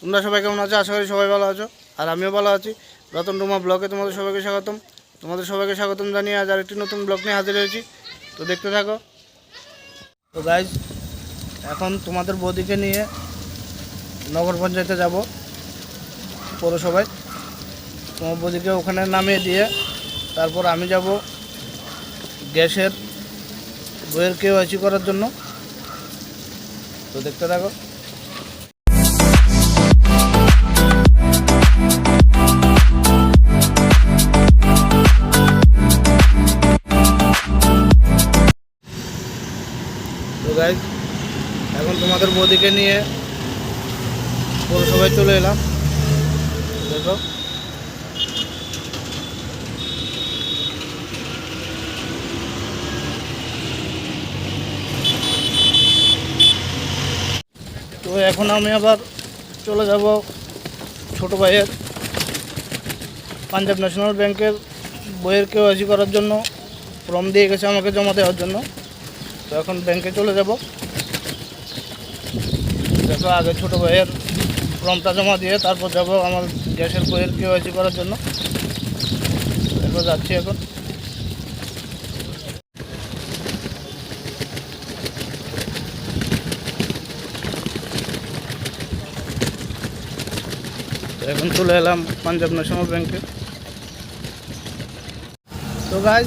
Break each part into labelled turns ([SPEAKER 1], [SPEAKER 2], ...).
[SPEAKER 1] তোমরা সবাই কেমন আছো? আশা করি সবাই ভালো আছো। আর আমিও ভালো আছি। রতন ডুমা ব্লগে তোমাদের সবাইকে স্বাগতম। তোমাদের সবাইকে স্বাগতম জানিয়ে আজ আরেকটি নতুন ব্লগ নিয়ে হাজির হয়েছি। তো দেখতে থাকো। তো গাইজ এখন তোমাদের বৌদিকে নিয়ে নগর পঞ্চায়েতে যাব, পৌরসভায়। তোমার বৌদিকে ওখানে নামিয়ে দিয়ে তারপর আমি যাব গ্যাসের বইয়ের কেউ করার জন্য। তো দেখতে থাকো। তোমাদের বৌদিকে নিয়ে পৌরসভায় চলে এলাম। দেখো। তো এখন আমি আবার চলে যাব ছোট ভাইয়ের পাঞ্জাব ন্যাশনাল ব্যাংকের বইয়ের কেওয়াইসি করার জন্য। ফর্ম দিয়ে গেছে আমাকে জমা দেওয়ার জন্য। তো এখন ব্যাংকে চলে যাব। দেখো, আগে ছোট ভাইয়ের ফর্মটা জমা দিয়ে তারপর যাব আমার গ্যাসের বইয়ের কেওয়াইসি করার জন্য। দেখো যাচ্ছি এখন। এখন চলে এলাম পাঞ্জাব ন্যাশনাল ব্যাংকে। তো গাই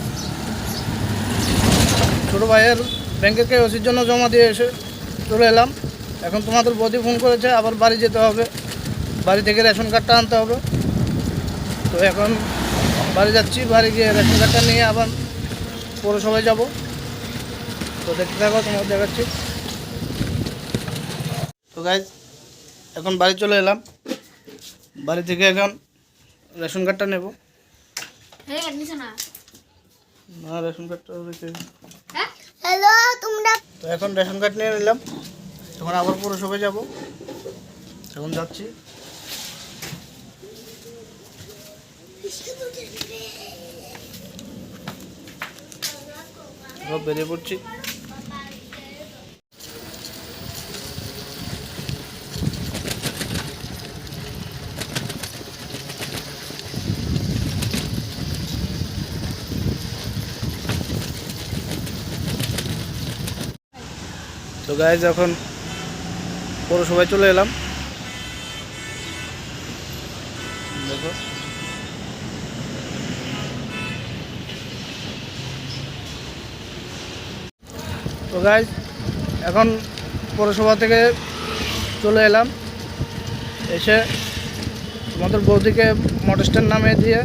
[SPEAKER 1] ছোটো ভাইয়ের ব্যাংকে কেওসির জন্য জমা দিয়ে এসে চলে এলাম। এখন তোমাদের বৌদি ফোন করেছে আবার বাড়ি যেতে হবে। বাড়ি থেকে রেশন কার্ডটা আনতে হবে। তো এখন বাড়ি যাচ্ছি বাড়ি গিয়ে রেশন কার্ডটা নিয়ে আবার পৌরসভায় যাব। তো দেখতে থাকো তোমার দেখাচ্ছি। তো গাইজ এখন বাড়ি চলে এলাম। বাড়ি থেকে এখন রেশন কার্ডটা নেব।
[SPEAKER 2] হ্যাঁ না?
[SPEAKER 1] না রেশন কার্ডটা
[SPEAKER 2] হ্যাঁ? হ্যালো তোমরা
[SPEAKER 1] তো এখন রেশন কার্ড নিয়ে নিলাম। এখন আবার পৌরসভায় যাব। এখন যাচ্ছি। সব বেরিয়ে পড়ছি। তো গাইজ এখন পৌরসভায় চলে এলাম। দেখো। তো গাইজ এখন পৌরসভা থেকে চলে এলাম। এসে তোমাদের বৌদিকে মোটর স্ট্যান্ড নামিয়ে দিয়ে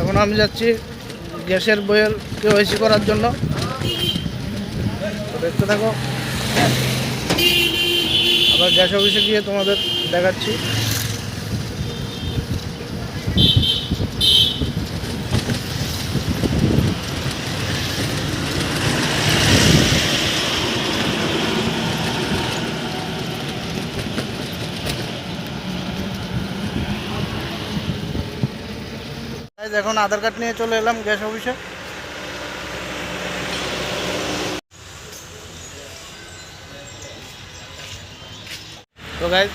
[SPEAKER 1] এখন আমি যাচ্ছি গ্যাসের বইয়ের কেওয়াইসি করার জন্য। দেখতে থাকো। আবার গ্যাস অফিসে গিয়ে তোমাদের দেখাচ্ছি। এখন আধার কার্ড নিয়ে চলে এলাম গ্যাস অফিসে। তো গাইজ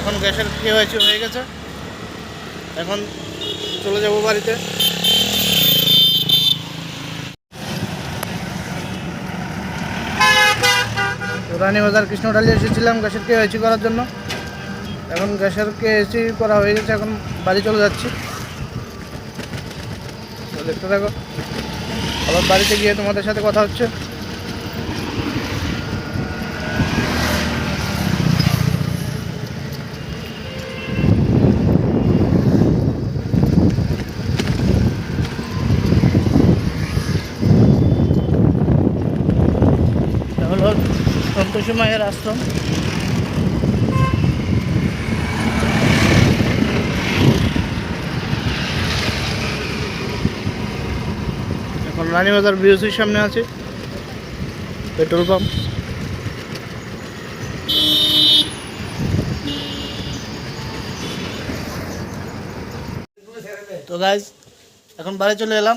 [SPEAKER 1] এখন গ্যাসের কি হয়েছে, হয়ে গেছে। এখন চলে যাব বাড়িতে। রানীবাজার কৃষ্ণডালি এসেছিলাম, গ্যাসের কে হয়েছি করার জন্য। এখন গ্যাসের কে এসি করা হয়ে গেছে, এখন বাড়ি চলে যাচ্ছি। দেখতে থাকো। আবার বাড়িতে গিয়ে তোমাদের সাথে কথা হচ্ছে। সন্তোষী মায়ের আশ্রম এখন রানীবাজার বিওসির সামনে আছে। Petrol pump. তো গাইজ এখন বাড়ি চলে এলাম।